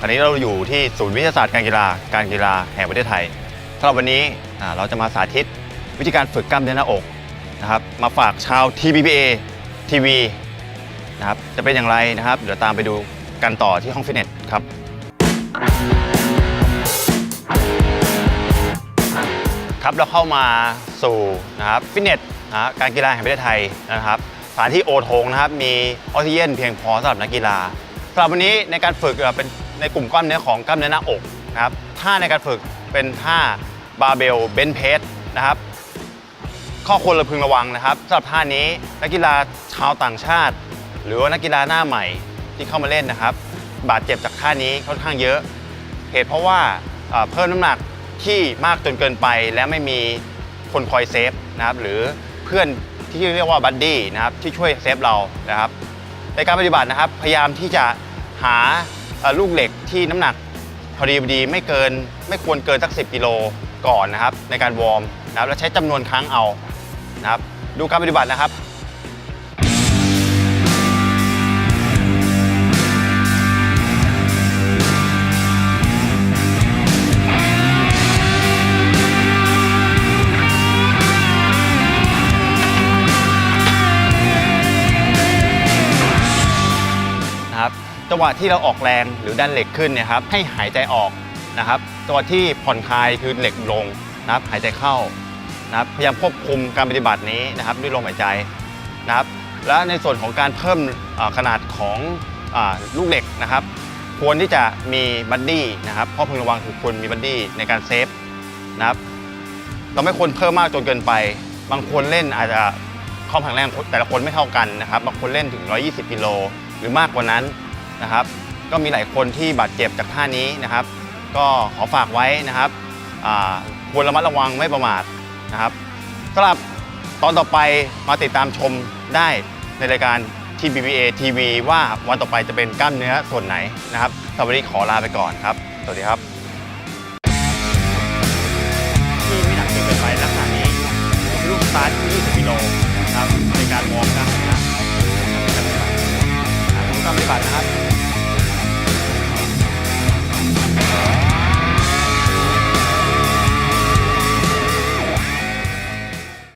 อันนี้เราอยู่ที่ศูนย์วิทยาศาสตร์การกีฬาการกีฬาแห่งประเทศไทยสำหรับวันนี้อ่าเราจะมาสาธิตวิธีการฝึกกล้ามเนื้อหน้าอกนะครับ มาฝากชาว TBBA TV นะครับ จะเป็นอย่างไรนะครับ เดี๋ยวตามไปดูกันต่อที่ห้องฟิตเนสครับ ครับเราเข้ามาสู่นะครับฟิตเนสนะการกีฬาแห่งประเทศไทยนะครับสถานที่โอโถงนะครับมีออกซิเจนเพียงพอสำหรับนักกีฬาำหรับวันนี้ในการฝึกเป็นในกลุ่มกล้ามเนื้อของกล้ามเนื้อหน้าอกนะครับท่าในการฝึกเป็นท่าบาร์เบลเบนเพสนะครับ ข้อควรระพึงระวังนะครับสำหรับท่านี้นักกีฬาชาวต่างชาติ หรือว่านักกีฬาหน้าใหม่ที่เข้ามาเล่นนะครับ บาดเจ็บจากท่านี้ค่อนข้างเยอะ เหตุเพราะว่าเพิ่มน้ำหนักที่มากจนเกินไป และไม่มีคนคอยเซฟนะครับ หรือเพื่อนที่เรียกว่าบัดดี้นะครับที่ช่วยเซฟเรานะครับในการปฏิบัตินะครับ พยายามที่จะ หาลูกเหล็กที่น้ำหนักพอดีพอดีไม่เกินไม่ควรเกินสัก 10 กิโลก่อนนะครับในการวอร์มนะครับแล้วใช้จำนวนครั้งเอานะครับดูการปฏิบัตินะครับ จังหวะที่เราออกแรงหรือดันเหล็กขึ้นเนี่ยครับให้หายใจออกนะครับจังหวะที่ผ่อนคลายคือเหล็กลงนะครับหายใจเข้านะครับพยายามควบคุมการปฏิบัตินี้นะครับด้วยลมหายใจนะครับและในส่วนของการเพิ่มขนาดของอลูกเหล็กนะครับ ควรที่จะมีบัดดี้นะครับข้อพึงระวังคือควรมีบัดดี้ในการเซฟนะครับเราไม่ควรเพิ่มมากจนเกินไป บางคนเล่นอาจจะความแข็งแรงแต่ละคนไม่เท่ากันนะครับบางคนเล่นถึง 120 กิโลหรือมากกว่านั้น นะครับ ก็มีหลายคนที่บาดเจ็บจากท่านี้นะครับ ก็ขอฝากไว้นะครับควรระมัดระวังไม่ประมาทนะครับสำหรับตอนต่อไปมาติดตามชมได้ในรายการที่ BBA TV ว่าวันต่อไปจะเป็นกล้ามเนื้อส่วนไหนนะครับสวัสดีขอลาไปก่อนครับ สวัสดีครับที่ไม่หนักเกินไปลักษณะนี้ลูกตาร์ บัตนะครับ